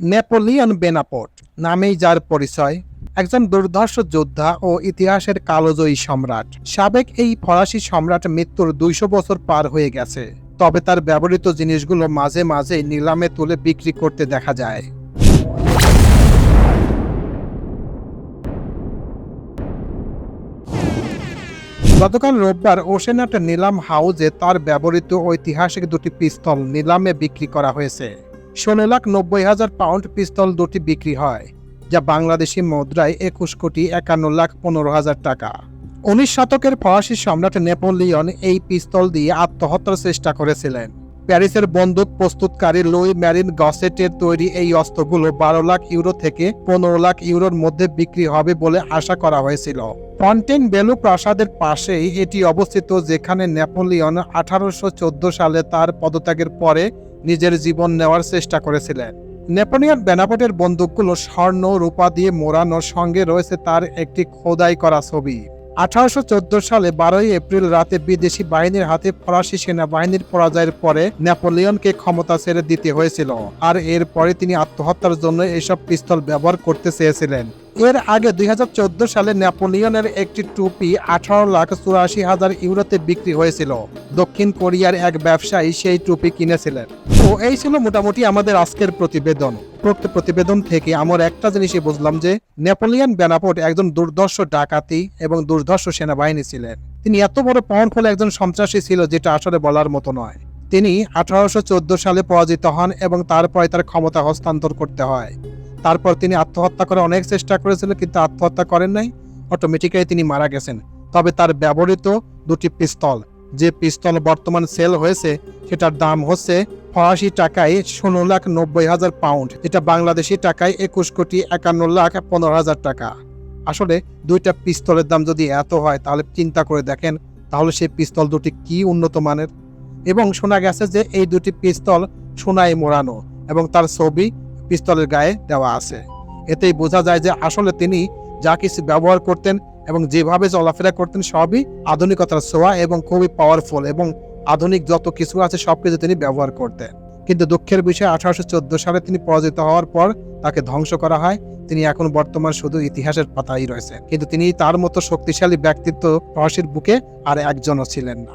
Napoleon বেনাপোর্ট নামেই যার পরিচয়, একজন দুর্ধর্ষ যোদ্ধা ও ইতিহাসের কালোজয়ী সম্রাট। সাবেক এই ফরাসি সম্রাট মৃত্যুর দুইশো বছর পার হয়ে গেছে, তবে তার ব্যবহৃত জিনিসগুলো মাঝে মাঝে নিলামে তুলে বিক্রি করতে দেখা যায়। গতকাল রোববার ওশেনাট নিলাম হাউজে তার ব্যবহৃত ঐতিহাসিক দুটি পিস্তল নিলামে বিক্রি করা হয়েছে। ষোলো লাখ নব্বই হাজার পাউন্ড পিস্তল দুটি বিক্রি হয়, যা বাংলাদেশি মুদ্রায় একুশ কোটি একান্ন লাখ পনেরো হাজার টাকা। উনিশ শতকের ফরাসি সম্রাট নেপোলিয়ন এই পিস্তল দিয়ে আত্মহত্যার চেষ্টা করেছিলেন। প্যারিসের বন্দুক প্রস্তুতকারী লুই ম্যারিন গসেটের তৈরি এই অস্ত্রগুলো বারো লাখ ইউরো থেকে পনেরো লাখ ইউরোর মধ্যে বিক্রি হবে বলে আশা করা হয়েছিল। ফন্টেন বেলু প্রাসাদের পাশেই এটি অবস্থিত, যেখানে নেপোলিয়ন আঠারোশো চোদ্দ সালে তার পদত্যাগের পরে নিজের জীবন নেওয়ার চেষ্টা করেছিলেন। নেপোলিয়ন বেনাপটের বন্দুকগুলো স্বর্ণ, রূপা দিয়ে মোড়ানোর সঙ্গে রয়েছে তার একটি খোদাই করা ছবি। আঠারোশো চোদ্দ সালে বারোই এপ্রিল রাতে বিদেশি বাহিনীর হাতে ফরাসি সেনাবাহিনীর পরাজয়ের পরে নেপোলিয়নকে ক্ষমতা ছেড়ে দিতে হয়েছিল আর এরপরে তিনি আত্মহত্যার জন্য এসব পিস্তল ব্যবহার করতে চেয়েছিলেন। এর আগে দুই হাজার চোদ্দ সালে নেপোলিয়নের একটি টুপি আঠারো লাখ চুরাশি হাজার ইউরোতে বিক্রি হয়েছিল। দক্ষিণ কোরিয়ার এক ব্যবসায়ী সেই টুপি কিনেছিলেন। তো এই ছিল মোটামুটি আমাদের আজকের প্রতিবেদন। প্রতিবেদন থেকে আমার একটা জিনিসই বুঝলাম যে, নেপোলিয়ন বেনাপোর্ট একজন দুর্ধর্ষ ডাকাতি এবং দুর্ধর্ষ সেনাবাহিনী ছিলেন। তিনি এত বড় পাওয়ারফুল একজন সন্ত্রাসী ছিল যেটা আসলে বলার মতো নয়। তিনি আঠারোশো চোদ্দ সালে পরাজিত হন এবং তারপরে তার ক্ষমতা হস্তান্তর করতে হয়। তারপর তিনি আত্মহত্যা করে অনেক চেষ্টা করেছিলেন কিন্তু আত্মহত্যা করেন নাই। অটোমেটিক্যালি তিনি মারা গেছেন। তবে তার ব্যবহৃত দুটি পিস্তল যে পিস্তল বর্তমান সেল হয়েছে, সেটার দাম হচ্ছে ফরাসি টাকায় ষোলো লাখ নব্বই হাজার পাউন্ড। যেটা বাংলাদেশি টাকায় একুশ কোটি একান্ন লাখ পনেরো হাজার টাকা। আসলে দুইটা পিস্তলের দাম যদি এত হয়, তাহলে চিন্তা করে দেখেন, তাহলে সেই পিস্তল দুটি কি উন্নত মানের? এবং শোনা গেছে যে এই দুটি পিস্তল সোনায় মোড়ানো এবং তার ছবি পিস্তলের গায়ে দেওয়া আছে। এতেই বোঝা যায় যে আসলে তিনি যা কিছু ব্যবহার করতেন এবং যেভাবে চলাফেরা করতেন সবই আধুনিকতার ছোঁয়া এবং খুবই পাওয়ারফুল এবং আধুনিক যত কিছু আছে সব কিছু তিনি ব্যবহার করতেন। কিন্তু দুঃখের বিষয়ে, আঠারোশো চোদ্দ সালে তিনি পরাজিত হওয়ার পর তাকে ধ্বংস করা হয়। তিনি এখন বর্তমান শুধু ইতিহাসের পাতাই রয়েছে কিন্তু তিনি তার মতো শক্তিশালী ব্যক্তিত্ব ফরাসির বুকে আর একজনও ছিলেন না।